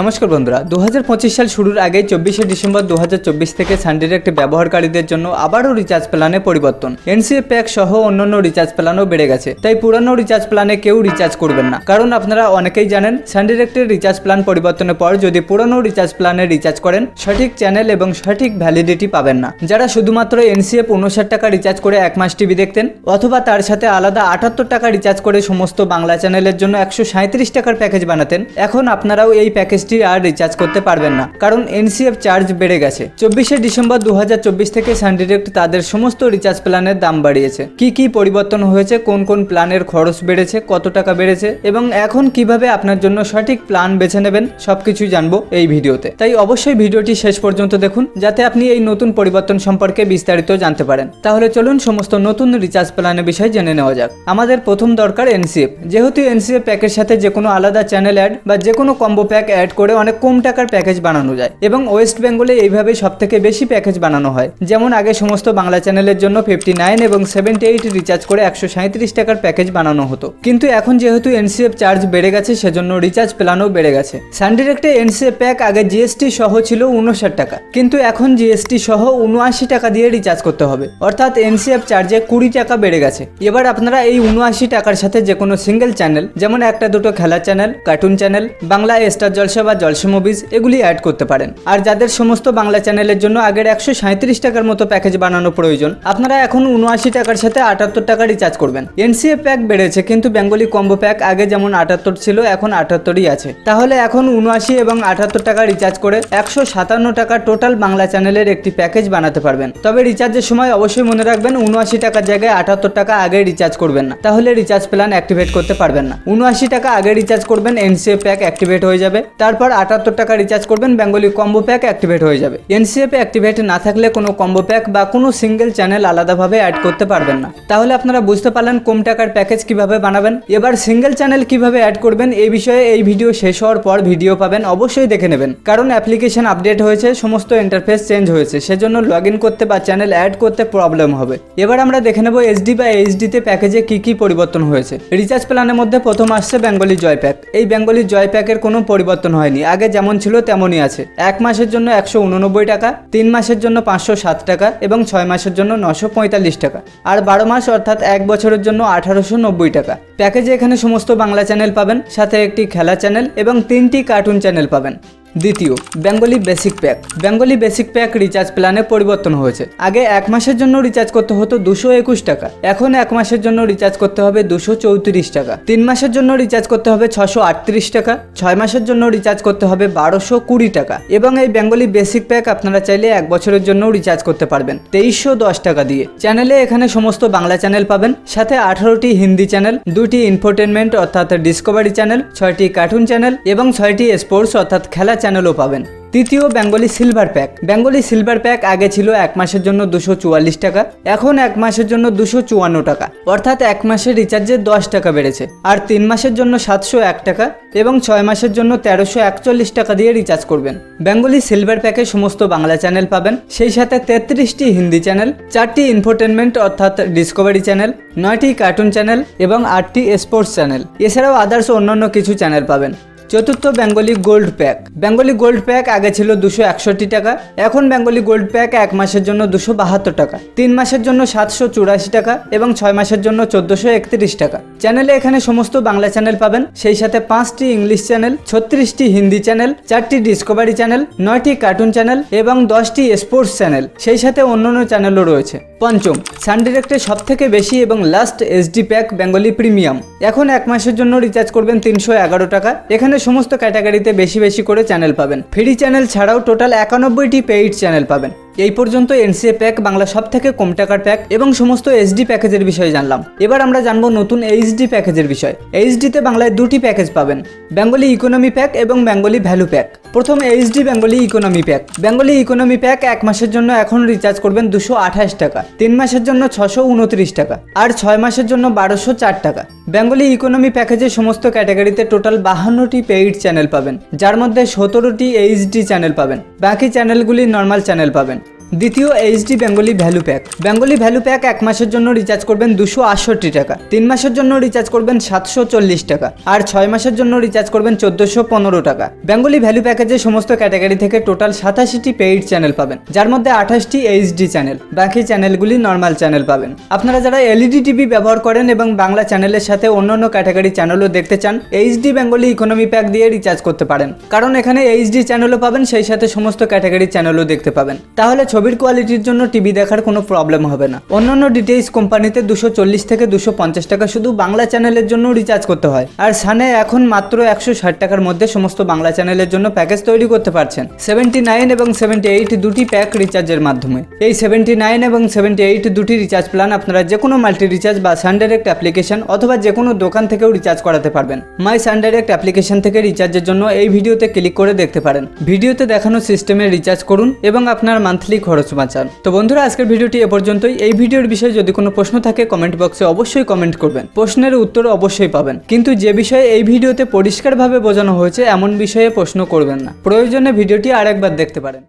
নমস্কার বন্ধুরা দু হাজার পঁচিশ সাল শুরুর আগে চব্বিশে ডিসেম্বর দু হাজার চব্বিশ থেকে সান ডিরেক্ট ব্যবহারকারীদের জন্য আবারও রিচার্জ প্ল্যানে পরিবর্তন। এনসিএ প্যাক সহ অন্যান্য রিচার্জ প্ল্যানও বেড়ে গেছে। তাই পুরানো রিচার্জ প্ল্যানে কেউ রিচার্জ করবেন না। কারণ আপনারা অনেকেই জানেন সান ডিরেক্টের রিচার্জ প্ল্যান পরিবর্তনের পর যদি পুরানো রিচার্জ প্ল্যানে রিচার্জ করেন, সঠিক চ্যানেল এবং সঠিক ভ্যালিডিটি পাবেন না। যারা শুধুমাত্র এনসিএফ উনষাট টাকা রিচার্জ করে এক মাস টিভি দেখতেন, অথবা তার সাথে আলাদা আটাত্তর টাকা রিচার্জ করে সমস্ত বাংলা চ্যানেলের জন্য একশো টাকার প্যাকেজ বানাতেন, এখন আপনারাও এই প্যাকেজটি আর রিচার্জ করতে পারবেন না। কারণ এনসিএফ চার্জ বেড়ে গেছে। চব্বিশে ডিসেম্বর দু হাজার চব্বিশ থেকে সান ডিরেক্ট তাদের সমস্ত রিচার্জ প্ল্যানের দাম বাড়িয়েছে। কি কি পরিবর্তন হয়েছে? কোন কোন প্ল্যানের খরচ বেড়েছে? কত টাকা বেড়েছে? এবং এখন কীভাবে আপনার জন্য সঠিক প্ল্যান বেছে নেবেন? সবকিছুই জানব এই ভিডিওতে। তাই অবশ্যই ভিডিওটি শেষ পর্যন্ত দেখুন, যাতে আপনি এই নতুন পরিবর্তন সম্পর্কে বিস্তারিত জানতে পারেন। তাহলে চলুন সমস্ত নতুন রিচার্জ প্ল্যানের বিষয়ে জেনে নেওয়া যাক। আমাদের প্রথম দরকার এনসিএফ যেহেতু এনসিএফ প্যাকের সাথে যে কোনো আলাদা চ্যানেল অ্যাড বা যে কোনো কম্বো প্যাক অ্যাড করে অনেক কম টাকার প্যাকেজ বানানো যায় এবং ওয়েস্ট বেঙ্গলে এইভাবে সব থেকে বেশি প্যাকেজ বানানো হয়। যেমন আগে সমস্ত বাংলা চ্যানেলের জন্য ফিফটি নাইন এবং সেভেন্টি এইট রিচার্জ করে একশো সাঁত্রিশ টাকার প্যাকেজ বানানো হতো। কিন্তু এখন যেহেতু এনসিএফ চার্জ বেড়ে গেছে, সেজন্য রিচার্জ প্ল্যানও বেড়ে গেছে। সানডিরেক্টে এনসিএফ প্যাক আগে জিএসটি সহ ছিল উনষাট টাকা। কিন্তু এখন জিএসটি সহ উনআশি টাকা দিয়ে রিচার্জ করতে হবে। অর্থাৎ এনসিএফ চার্জে কুড়ি টাকা বেড়ে গেছে। এবার আপনারা এই উনআশি টাকার সাথে যে কোনো সিঙ্গেল চ্যানেল যেমন একটা দুটো খেলার channel cartoon channel Bangla Star Jalsha বা জলসা মুভিজ এগুলি অ্যাড করতে পারেন। আর যাদের সমস্ত বাংলা চ্যানেলের জন্য আগের একশো সাঁত্রিশ টাকার মতো প্যাকেজ বানানো প্রয়োজন, আপনারা এখন উনআশি টাকার সাথে আটাত্তর টাকা রিচার্জ করবেন। এনসিএ প্যাক বেড়েছে, কিন্তু বেঙ্গলি কম্বো প্যাক আগে যেমন আটাত্তর ছিল, এখন আটাত্তরই আছে। তাহলে এখন উনআশি এবং আটাত্তর টাকা রিচার্জ করে একশো সাতান্ন টাকা টোটাল বাংলা চ্যানেলের একটি প্যাকেজ বানাতে পারবেন। তবে রিচার্জের সময় অবশ্যই মনে রাখবেন, উনআশি টাকার জায়গায় আটাত্তর টাকা আগে রিচার্জ করবেন না। তাহলে রিচার্জ প্ল্যান অ্যাক্টিভেট করতে পারবেন না। উনআশি টাকা আগে রিচার্জ করবেন এনসিএ প্যাক অ্যাক্টিভেট হয়ে যাবে। তারপর আটাত্তর টাকা রিচার্জ করবেন বেঙ্গলি কম্বো প্যাক অ্যাক্টিভেট হয়ে যাবে। এনসিএফ অ্যাক্টিভেট না থাকলে কোনো কম্বো প্যাক বা কোনো সিঙ্গেল চ্যানেল আলাদাভাবে অ্যাড করতে পারবেন না। তাহলে আপনারা বুঝতে পারলেন কম টাকার প্যাকেজ কীভাবে বানাবেন। এবার সিঙ্গেল চ্যানেল কীভাবে অ্যাড করবেন, এই বিষয়ে এই ভিডিও শেষ হওয়ার পর ভিডিও পাবেন, অবশ্যই দেখে নেবেন। কারণ অ্যাপ্লিকেশন আপডেট হয়েছে, সমস্ত ইন্টারফেস চেঞ্জ হয়েছে, সেজন্য লগ করতে বা চ্যানেল অ্যাড করতে প্রবলেম হবে। এবার আমরা দেখে নেব এইচডি বা এইচডিতে প্যাকেজে কি কি পরিবর্তন হয়েছে। রিচার্জ প্ল্যানের মধ্যে প্রথম আসছে বেঙ্গলি জয় প্যাক এই বেঙ্গলি জয় প্যাকের কোনো পরিবর্তন হয়নি। আগে যেমন ছিল তেমনই আছে। এক মাসের জন্য একশো উননব্বই টাকা, তিন মাসের জন্য পাঁচশো সাত টাকা এবং ছয় মাসের জন্য নশো পঁয়তাল্লিশ টাকা। আর বারো মাস অর্থাৎ এক বছরের জন্য আঠারোশো নব্বই টাকা। প্যাকেজে এখানে সমস্ত বাংলা চ্যানেল পাবেন, সাথে একটি খেলা চ্যানেল এবং তিনটি কার্টুন চ্যানেল পাবেন। দ্বিতীয়, Bengali basic pack Bengali basic pack recharge প্ল্যানে পরিবর্তন হয়েছে। আগে এক মাসের জন্য রিচার্জ করতে হতো দুশো একুশ টাকা। এখন এক মাসের জন্য রিচার্জ করতে হবে দুশো চৌত্রিশ টাকা। তিন মাসের জন্য রিচার্জ করতে হবে ছশো আটত্রিশ টাকা। ছয় মাসের জন্য রিচার্জ করতে হবে বারোশো কুড়ি টাকা। এবং এই বেঙ্গলি বেসিক প্যাক আপনারা চাইলে এক বছরের জন্য রিচার্জ করতে পারবেন। তেইশশো দশ টাকা দিয়ে। চ্যানেলে এখানে সমস্ত বাংলা চ্যানেল পাবেন। সাথে আঠারোটি হিন্দি চ্যানেল দুটি ইনফোটেনমেন্ট অর্থাৎ ডিসকভারি চ্যানেল ছয়টি কার্টুন চ্যানেল এবং ছয়টি স্পোর্টস অর্থাৎ খেলা চ্যানেলও পাবেন। তৃতীয় Bengali silver pack Bengali silver pack আগে ছিল এক মাসের জন্য দুশো চুয়াল্লিশ টাকা, এখন এক মাসের জন্য দুশো চুয়ান্ন টাকা। অর্থাৎ এক মাসের রিচার্জে দশ টাকা বেড়েছে। আর তিন মাসের জন্য সাতশো এক টাকা এবং ছয় মাসের জন্য তেরোশো একচল্লিশ টাকা দিয়ে রিচার্জ করবেন। বেঙ্গলি সিলভার প্যাকে সমস্ত বাংলা চ্যানেল পাবেন। সেই সাথে তেত্রিশটি হিন্দি চ্যানেল চারটি ইনফোটেনমেন্ট অর্থাৎ ডিসকভারি চ্যানেল নয়টি কার্টুন চ্যানেল এবং আটটি স্পোর্টস চ্যানেল এছাড়াও আদার্স অন্যান্য কিছু চ্যানেল পাবেন। চতুর্থ Bengali gold pack. Bengali gold pack আগে ছিল দুশো একষট্টি টাকা, এখন বেঙ্গলি গোল্ড প্যাক এক মাসের জন্য দুশো বাহাত্তর টাকা, তিন মাসের জন্য সাতশো চুরাশি টাকা এবং ছয় মাসের জন্য চোদ্দশো একত্রিশ টাকা। চ্যানেলে এখানে সমস্ত বাংলা চ্যানেল পাবেন, সেই সাথে পাঁচটি ইংলিশ চ্যানেল, ছত্রিশটি হিন্দি চ্যানেল, চারটি ডিসকভারি চ্যানেল, নয়টি কার্টুন চ্যানেল এবং দশটি স্পোর্টস চ্যানেল, সেই সাথে অন্যান্য চ্যানেলও রয়েছে। পঞ্চম সান ডিরেক্টের সব থেকে বেশি এবং last SD pack Bengali premium এখন এক মাসের জন্য রিচার্জ করবেন তিনশো এগারো টাকা। এখানে সমস্ত ক্যাটাগরিতে বেশি বেশি করে চ্যানেল পাবেন। ফ্রি চ্যানেল ছাড়াও টোটাল একানব্বইটি পেইড চ্যানেল পাবেন। এই পর্যন্ত এনসিএ প্যাক, বাংলা সব থেকে কম টাকার প্যাক এবং সমস্ত এইচডি প্যাকেজের বিষয়ে জানলাম। এবার আমরা জানব নতুন এইচডি প্যাকেজের বিষয়। এইচডিতে বাংলায় দুটি প্যাকেজ পাবেন, বেঙ্গলি ইকোনমি প্যাক এবং বেঙ্গলি ভ্যালু প্যাক। প্রথম HD Bengali economy pack. Bengali economy pack এক মাসের জন্য এখন রিচার্জ করবেন দুশো আঠাশ টাকা, তিন মাসের জন্য ছশো উনত্রিশ টাকা আর ছয় মাসের জন্য বারোশো চার টাকা। বেঙ্গলি ইকোনমি প্যাকেজের সমস্ত ক্যাটাগরিতে টোটাল বাহান্নটি পেইড চ্যানেল পাবেন, যার মধ্যে সতেরোটি এইচডি চ্যানেল পাবেন। বাকি চ্যানেলগুলি নর্মাল চ্যানেল পাবেন। দ্বিতীয় HD Bengali value pack Bengali value pack এক মাসের জন্য রিচার্জ করবেন দুশো আটষট্টি টাকা। তিন মাসের জন্য রিচার্জ করবেন সাতশো চল্লিশ টাকা। আর ছয় মাসের জন্য রিচার্জ করবেন চোদ্দোশো পনেরো টাকা। বেঙ্গলি ভ্যালু প্যাকেজে সমস্ত ক্যাটাগরি থেকে টোটাল সাতাশিটি পেইড চ্যানেল পাবেন, যার মধ্যে আঠাশটি এইচডি চ্যানেল বাকি চ্যানেলগুলি নর্মাল চ্যানেল পাবেন। আপনারা যারা এলইডি টিভি ব্যবহার করেন এবং বাংলা চ্যানেলের সাথে অন্যান্য ক্যাটাগরি চ্যানেলও দেখতে চান এইচডি বেঙ্গলি ইকোনমি প্যাক দিয়ে রিচার্জ করতে পারেন। কারণ এখানে এইচডি চ্যানেলও পাবেন, সেই সাথে সমস্ত ক্যাটাগরি চ্যানেলও দেখতে পাবেন। তাহলে ছবির কোয়ালিটির জন্য টিভি দেখার কোনো প্রবলেম হবে না। অন্যান্য ডিটেইলস কোম্পানিতে দুশো চল্লিশ থেকে দুশো পঞ্চাশ টাকা শুধু বাংলা চ্যানেলের জন্য রিচার্জ করতে হয়। আর সানে এখন মাত্র একশো ষাট টাকার মধ্যে সমস্ত বাংলা চ্যানেলের জন্য প্যাকেজ তৈরি করতে পারছেন। সেভেন্টি নাইন এবং সেভেন্টি এইট দুটি প্যাক রিচার্জের মাধ্যমে। এই সেভেন্টি নাইন এবং সেভেন্টি এইট দুটি রিচার্জ প্ল্যান আপনারা যে কোনো মাল্টি রিচার্জ বা সানডাইরেক্ট অ্যাপ্লিকেশন অথবা যে কোনো দোকান থেকেও রিচার্জ করাতে পারবেন। মাই সানডাইরেক্ট অ্যাপ্লিকেশন থেকে রিচার্জের জন্য এই ভিডিওতে ক্লিক করে দেখতে পারেন। ভিডিওতে দেখানো সিস্টেমে রিচার্জ করুন এবং আপনার মান্থলি খরচ বাঁচান। তো বন্ধুরা, আজকের ভিডিওটি এ পর্যন্তই। এই ভিডিওর বিষয়ে যদি কোনো প্রশ্ন থাকে কমেন্ট বক্সে অবশ্যই কমেন্ট করবেন। প্রশ্নের উত্তর অবশ্যই পাবেন। কিন্তু যে বিষয়ে এই ভিডিওতে পরিষ্কারভাবে বোঝানো হয়েছে, এমন বিষয়ে প্রশ্ন করবেন না। প্রয়োজনে ভিডিওটি আরেকবার দেখতে পারেন।